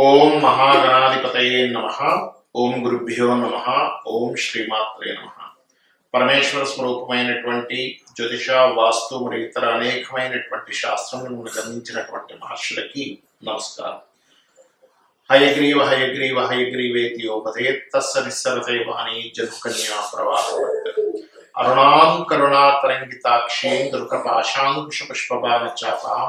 ఓం మహాగణాధిపతయే నమ ఓం గురుభ్యో నమ ఓం శ్రీమాత్రే నమ పరమేశ్వర స్వరూపమైనటువంటి జ్యోతిష వాస్తు మరియు ఇతర అనేకమైనటువంటి శాస్త్రములను గమనించినటువంటి మహర్షులకి నమస్కారం హయగ్రీవ హయగ్రీవ హయగ్రీవేతి యోపదేత్తస్స నిస్సరతే వాణి జన్కన్యా ప్రవాహ అరుణాం కరుణాతరంగితాక్షీం దుర్గపాశాంకుశ పుష్పబాణ చాపాం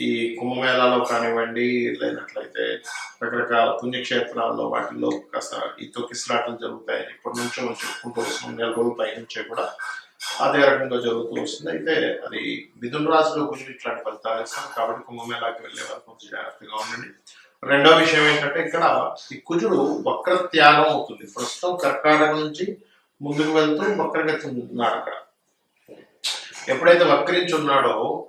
ఈ కుంభమేళాలో కానివ్వండి లేనట్లయితే రకరకాల పుణ్యక్షేత్రాల్లో వాటిల్లో కాస్త ఈ తొక్కిసలాటలు జరుగుతాయని ఇప్పటి నుంచో మనం చెప్పుకుంటూ వస్తున్నాం. నెల రోజుల పై నుంచే కూడా అదే రకంగా జరుగుతూ వస్తుంది. అయితే అది మిథున రాశిలో కుజుడు ఇట్లాంటి ఫలితాలు ఇస్తాం. కాబట్టి కుంభమేళాకి వెళ్ళే వారు కొంచెం జాగ్రత్తగా ఉండండి. రెండో విషయం ఏంటంటే ఇక్కడ ఈ కుజుడు వక్ర త్యాగం అవుతుంది. ప్రస్తుతం కర్కాటక నుంచి ముందుకు వెళ్తూ వక్రగతి ఉన్నాడు అక్కడ. ఎప్పుడైతే వక్రించి ఉన్నాడో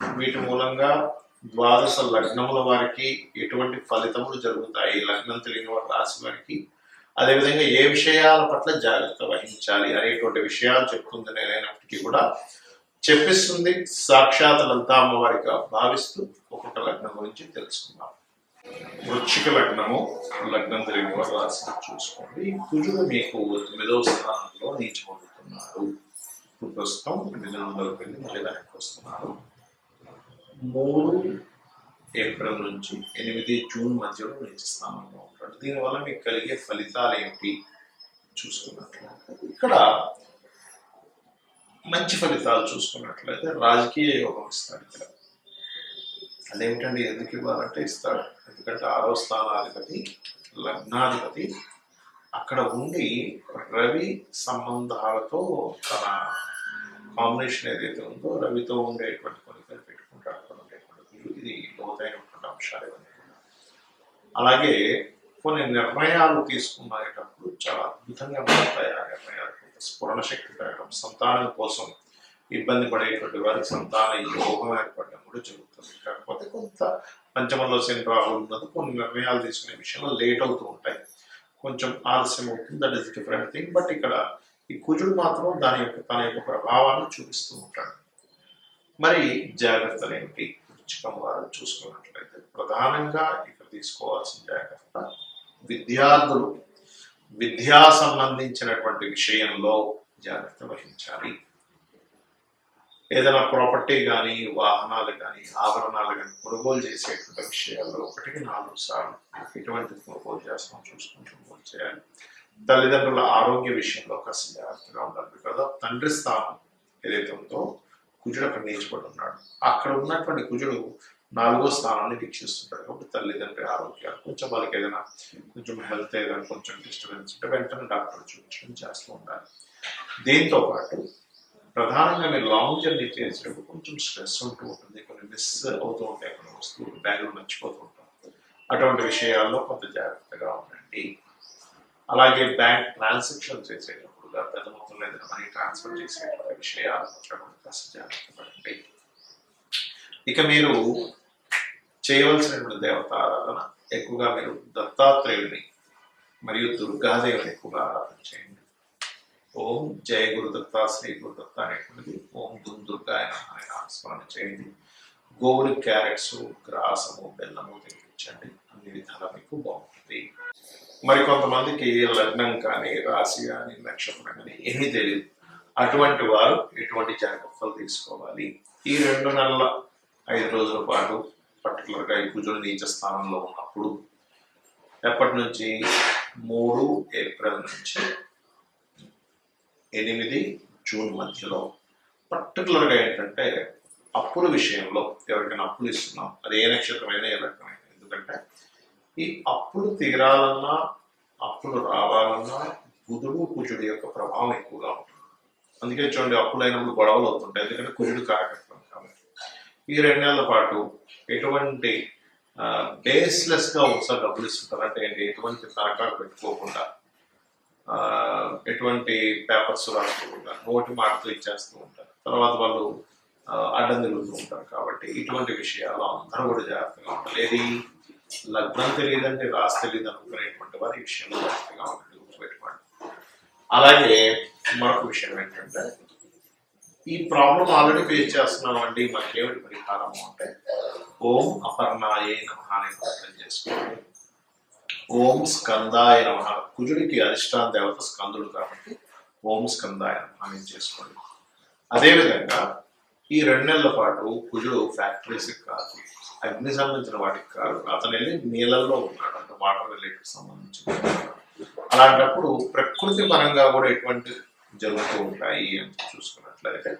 వీటి మూలంగా ద్వాదశ లగ్నముల వారికి ఎటువంటి ఫలితములు జరుగుతాయి? లగ్నం తెలియని వారి రాశి వారికి అదేవిధంగా ఏ విషయాల పట్ల జాగ్రత్త వహించాలి అనేటువంటి విషయాలు చెప్తుంది నేనైనప్పటికీ కూడా చెప్పిస్తుంది. సాక్షాత్ లలితా అమ్మవారిగా భావిస్తూ ఒక్కొక్క లగ్నం గురించి తెలుసుకుందాం. వృచ్చిక లగ్నము లగ్నం తెలియని వారి రాశి చూసుకోండి. కుజుడు మీకు తొమ్మిదవ స్థానంలో నీచమవుతున్నాడు ఇప్పుడు ప్రస్తుతం మిథునంలోకి వెళ్ళి మళ్ళీ వెనక్కి వస్తున్నారు. మూడు ఏప్రిల్ నుంచి ఎనిమిది జూన్ మధ్యలో నీచ స్థానంలో ఉంటాడు. దీనివల్ల మీకు కలిగే ఫలితాలు ఏమిటి చూసుకున్నట్లయితే? ఇక్కడ మంచి ఫలితాలు చూసుకున్నట్లయితే రాజకీయ యోగం ఇస్తాడు ఇక్కడ. అదేమిటండి? ఎందుకు ఇవ్వాలంటే ఇస్తాడు. ఎందుకంటే ఆరో స్థానాధిపతి లగ్నాధిపతి అక్కడ ఉండి రవి సంబంధాలతో తన కాంబినేషన్ ఏదైతే ఉందో రవితో ఉండేటువంటి కొన్ని కొన్ని పెట్టుకుంటాడు అక్కడ ఉండేటువంటి ఇది లోతైనటువంటి అంశాలు ఇవన్నీ అలాగే కొన్ని నిర్ణయాలు తీసుకునేటప్పుడు చాలా అద్భుతంగా మారుతాయి ఆ నిర్ణయాలు. స్ఫురణ శక్తి పెరగడం సంతానం కోసం ఇబ్బంది పడేటువంటి వారికి సంతాన యోగం ఏర్పడడం కూడా జరుగుతుంది. కాకపోతే కొంత పంచమంలో శని రాహు ఉన్నది కొన్ని నిర్ణయాలు తీసుకునే విషయంలో లేట్ అవుతూ ఉంటాయి. కొంచెం ఆలస్యం అవుతుంది that is different thing but ఇక్కడ ఈ కుజుడు మాత్రం దాని యొక్క తన యొక్క ప్రభావాన్ని చూపిస్తూ ఉంటాడు. మరి జాగ్రత్తలు ఏమిటి వృచ్చికం వారు చూసుకున్నట్లయితే ప్రధానంగా ఇక్కడ తీసుకోవాల్సిన జాగ్రత్త విద్యార్థులు విద్యా సంబంధించినటువంటి విషయంలో జాగ్రత్త వహించాలి. ఏదైనా ప్రాపర్టీ కానీ వాహనాలు కానీ ఆభరణాలు కానీ కొనుగోలు చేసేటువంటి విషయాల్లో ఒకటికి నాలుగు సార్లు ఎటువంటి కొనుగోలు చేస్తాం చూసుకుని కొనుగోలు చేయాలి. తల్లిదండ్రుల ఆరోగ్య విషయంలో కాస్త జాగ్రత్తగా ఉండాలి. కదా తండ్రి స్థానం ఏదైతే ఉందో కుజుడు అక్కడ నిలిచిపడి ఉన్నాడు అక్కడ ఉన్నటువంటి కుజుడు నాలుగో స్థానాన్ని వీక్షిస్తుంటాడు. కాబట్టి తల్లిదండ్రి ఆరోగ్యాలు కొంచెం వాళ్ళకి ఏదైనా కొంచెం హెల్త్ ఏదైనా కొంచెం డిస్టర్బెన్స్ ఉంటే వెంటనే డాక్టర్ చూపించడం చేస్తూ ఉండాలి. దీంతో పాటు ప్రధానంగా మీరు లాంగ్ జర్నీ చేసేటప్పుడు కొంచెం స్ట్రెస్ ఉంటూ ఉంటుంది. కొన్ని మిస్ అవుతూ ఉంటాయి. కొన్ని వస్తువులు బ్యాగ్లో మర్చిపోతూ ఉంటాం. అటువంటి విషయాల్లో కొంత జాగ్రత్తగా ఉండండి. అలాగే బ్యాంక్ ట్రాన్సాక్షన్ చేసేటప్పుడు గా పెద్ద మొత్తంలో ఏదైనా మనీ ట్రాన్స్ఫర్ చేసేటువంటి విషయాలు కాస్త జాగ్రత్త ఇక మీరు చేయవలసినటువంటి దేవత ఆరాధన ఎక్కువగా మీరు దత్తాత్రేయుని మరియు దుర్గాదేవిని. ఎక్కువగా ఆరాధన చేయండి ఓం జయ గురుదత్త శ్రీ గురుదత్త అనేటువంటిది ఓం దుమ్ దుర్గా అనే నామస్మరణ చేయండి. గోవులు క్యారెట్స్ గ్రాసము బెల్లము తెప్పించండి అన్ని విధాలా మీకు బాగుంటుంది. మరి కొంతమందికి లగ్నం కానీ రాశి కానీ నక్షత్రం కానీ ఏమీ తెలియదు అటువంటి వారు ఎటువంటి జాగ్రత్తలు తీసుకోవాలి? ఈ రెండు నెలల ఐదు రోజుల పాటు పర్టికులర్గా ఈ కుజుడు నీచ స్థానంలో ఉన్నప్పుడు ఎప్పటి నుంచి? మూడు ఏప్రిల్ నుంచి. ఎనిమిది జూన్ మధ్యలో. పర్టికులర్గా ఏంటంటే అప్పుల విషయంలో ఎవరికైనా అప్పులు ఇస్తున్నాం. అది ఏ నక్షత్రమైనా ఏ రకమైనా ఎందుకంటే ఈ అప్పులు తీరాలన్నా అప్పులు రావాలన్నా బుధుడు కుజుడు యొక్క ప్రభావం ఎక్కువగా ఉంటుంది. అందుకే చూడండి అప్పులైనప్పుడు గొడవలు అవుతుంటాయి. ఎందుకంటే కుజుడు కార్యక్రమం కాబట్టి. ఈ రెండేళ్ళ పాటు ఎటువంటి బేస్లెస్గా ఒకసారి డబ్బులు ఇస్తుంటారు. అంటే ఏంటి? ఎటువంటి తనఖాలు పెట్టుకోకుండా ఎటువంటి పేపర్స్ రాసుకోకుండా నోటి మాటలు ఇచ్చేస్తూ ఉంటారు. తర్వాత వాళ్ళు అడ్డం తిరుగుతూ ఉంటారు. కాబట్టి ఇటువంటి విషయాలు అందరూ కూడా జాగ్రత్తగా ఉంటారు ఏది? లగ్నం తెలియదంటే రాసి తెలియదు అనుకునేటువంటి వారి ఈ విషయంలో జాగ్రత్తగా ఉండండి గుర్తుపెట్టుకోండి అలాగే మరొక విషయం ఏంటంటే ఈ ప్రాబ్లం ఆల్రెడీ ఫేస్ చేస్తున్నాం అండి మనకేమిటి పరిహారము అంటే ఓం అపర్ణాయే నమ అనే ప్రార్థన చేసుకోండి. ఓం స్కందాయ నమ. కుజుడికి అధిష్టాన దేవత స్కందుడు కాబట్టి ఓం స్కందాయ నమ చేసుకోండి. అదేవిధంగా ఈ రెండు నెలల పాటు కుజుడు ఫ్యాక్టరీస్కి కాదు అగ్ని సంబంధించిన వాటికి కాదు. అతను వెళ్ళి నీళ్ళల్లో ఉన్నాడు అంటే వాటర్ రిలేటెడ్ సంబంధించిన అలాంటప్పుడు ప్రకృతి పరంగా కూడా ఎటువంటి జరుగుతూ ఉంటాయి అని చూసుకున్నట్లయితే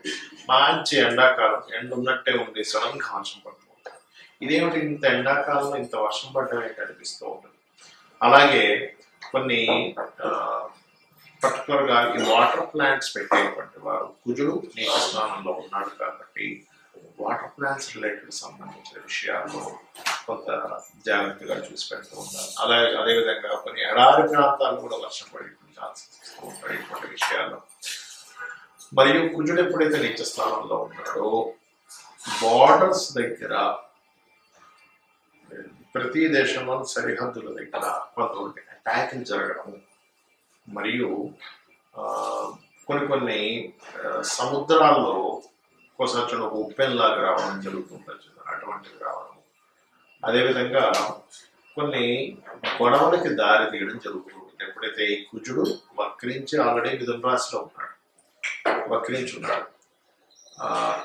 మంచి ఎండాకాలం ఎండ ఉన్నట్టే ఉండి సడన్గా వర్షం పడుతూ ఉంటుంది. ఇదేమిటి ఇంత ఎండాకాలంలో ఇంత వర్షం పడడం అనిపిస్తూ ఉంటుంది? అలాగే కొన్ని పర్టికులర్గా ఈ వాటర్ ప్లాంట్స్ పెట్టేటువంటి వారు కుజుడు నీటి స్నానంలో ఉన్నాడు కాబట్టి వాటర్ ప్లాంట్స్ రిలేటెడ్ సంబంధించిన విషయాల్లో కొంత జాగ్రత్తగా చూసి పెడుతూ ఉండాలి అలాగే అదేవిధంగా కొన్ని ఎడారి ప్రాంతాలు కూడా వర్షం పడే ఛాన్సెస్ ఉంటాయి ఇటువంటి విషయాల్లో. మరియు కుజుడు ఎప్పుడైతే నిత్య స్థానంలో ఉన్నాడో బార్డర్స్ దగ్గర ప్రతి దేశంలో సరిహద్దుల దగ్గర కొంతమంది అటాకింగ్ జరగడం మరియు కొన్ని కొన్ని సముద్రాల్లో కొంచెం ఒకసారి ఒక ఉప్పెన్లాగా రావడం జరుగుతుంటుంది చూడండి, అటువంటివి రావడం అదేవిధంగా కొన్ని గొడవలకి దారి తీయడం జరుగుతుంది. ఎప్పుడైతే ఈ కుజుడు వక్రించి ఆల్రెడీ మిథున రాశిలో ఉన్నాడు వక్రించి ఉన్నాడు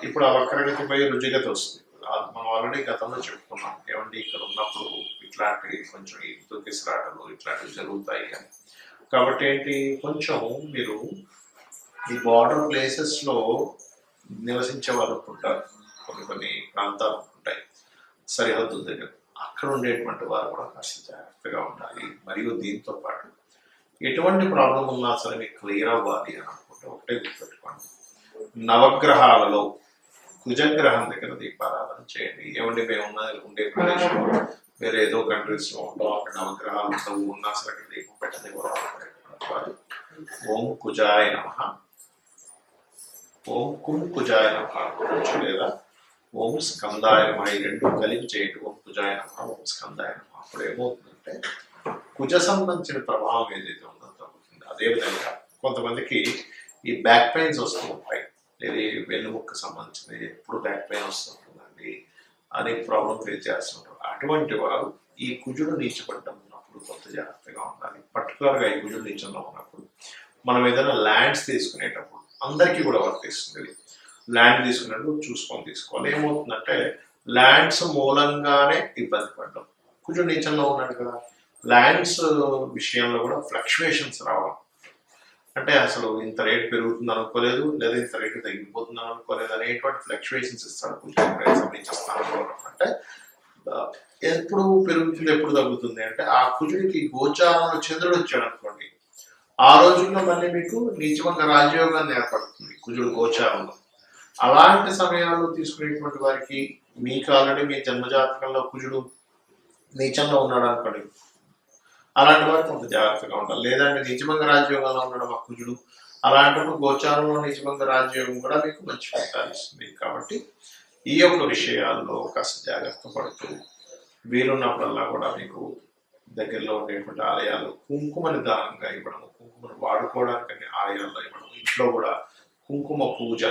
ఇప్పుడు ఆ వక్రగతి పోయి రుచిగత వస్తుంది. మనం ఆల్రెడీ గతంలో చెప్పుకున్నాం ఏమండి ఇక్కడ ఉన్నప్పుడు ఇట్లాంటి కొంచెం ఈ దుఃఖిసరాటలు ఇట్లాంటివి జరుగుతాయి అని. కాబట్టి ఏంటి కొంచెం మీరు ఈ బార్డర్ ప్లేసెస్లో లో నివసించే ఉంటారు. కొన్ని కొన్ని ప్రాంతాలు ఉంటాయి. సరిహద్దుల దగ్గర. అక్కడ ఉండేటువంటి వారు కూడా కాస్త జాగ్రత్తగా ఉండాలి. మరియు దీంతో పాటు ఎటువంటి ప్రాబ్లం ఉన్నా సరే మీకు క్లియర్ అవ్వాలి అని అనుకుంటే ఒకటే గుర్తుపెట్టుకోండి. నవగ్రహాలలో కుజగ్రహం దగ్గర దీపారాధన చేయండి. ఏమంటే మేము ఉన్న ఉండే ప్రదేశంలో వేరే ఏదో కంట్రీస్లో ఉంటాం. అక్కడ నవగ్రహాలు ఉన్నా సరే అక్కడ దీపం పెట్టని కూడా ఓం కుజాయ నమ. ఓం కుం కుజాయ నమ అనుకోవచ్చు లేదా ఓం స్కందాయ నమ ఈ రెండు కలిపి చేయటం ఓం కుజాయ నమ ఓం స్కందాయ నమ అప్పుడు ఏమవుతుందంటే కుజ సంబంధించిన ప్రభావం ఏదైతే ఉందో తగ్గుతుంది. అదేవిధంగా కొంతమందికి ఈ బ్యాక్ పెయిన్స్ వస్తూ ఉంటాయి. ఇది వెన్నుముక్క సంబంధించినది ఎప్పుడు బ్యాక్ పెయిన్ వస్తుంటుందండి అనే ప్రాబ్లం ఫేస్ చేస్తుంటారు అటువంటి వారు ఈ కుజుడు నీచపడ్డం ఉన్నప్పుడు కొంత జాగ్రత్తగా ఉండాలి. పర్టికులర్గా ఈ కుజుడు నీచంలో ఉన్నప్పుడు మనం ఏదైనా ల్యాండ్స్ తీసుకునేటప్పుడు అందరికీ కూడా వర్తిస్తుంది ల్యాండ్ తీసుకున్నప్పుడు చూసుకొని తీసుకోవాలి. ఏమవుతుందంటే ల్యాండ్స్ మూలంగానే ఇబ్బంది పడడం. కొంచెం నీచంలో ఉన్నాడు కదా. ల్యాండ్స్ విషయంలో కూడా ఫ్లక్చువేషన్స్ రావడం అంటే అసలు ఇంత రేట్ పెరుగుతుంది అనుకోలేదు లేదా ఇంత రేట్ తగ్గిపోతుంది అనుకోలేదు అనేటువంటి ఫ్లక్చువేషన్స్ ఇస్తాడు కొంచెం సంబంధించిన అంటే ఎప్పుడు పెరుగుతుంది ఎప్పుడు తగ్గుతుంది అంటే ఆ కుజుడికి గోచారంలో చంద్రుడు వచ్చాడు అనుకోండి. ఆ రోజుల్లో మళ్ళీ మీకు నీచమంగా రాజయోగాన్ని ఏర్పడుతుంది కుజుడు గోచారంలో అలాంటి సమయాల్లో తీసుకునేటువంటి వారికి మీకు ఆల్రెడీ మీ జన్మజాతకంలో కుజుడు నీచంగా ఉన్నాడు అనుకోండి. అలాంటి వారు కొంత జాగ్రత్తగా ఉండాలి లేదంటే నిజమంగా రాజయోగంలో ఉండడం ఆ కుజుడు. అలాంటప్పుడు గోచారంలో నిజమంగా రాజ్యోగం కూడా మీకు మంచి ఫలితాలు ఇస్తుంది. కాబట్టి ఈ యొక్క విషయాల్లో కాస్త జాగ్రత్త పడుతూ వీలున్నప్పుడల్లా కూడా మీకు దగ్గరలో ఉండేటువంటి ఆలయాలు కుంకుమని దానంగా ఇవ్వడము కుంకుమను వాడుకోవడానికి ఆలయాల్లో ఇవ్వడం ఇంట్లో కూడా కుంకుమ పూజ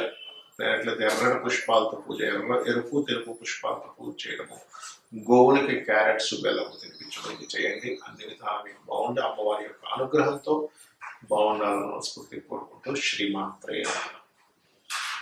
లేకపోతే ఎర్రటి పుష్పాలతో పూజ ఎర్ర ఎరుపు తెలుపు పుష్పాలతో పూజ చేయడము. గోవులకి క్యారెట్స్ బెల్లము తినిపించడం ఇది చేయండి. అన్ని విధాలు మీకు బాగుండి అమ్మవారి యొక్క అనుగ్రహంతో బాగుండాలని మనస్ఫూర్తి కోరుకుంటూ శ్రీమాత్రేయ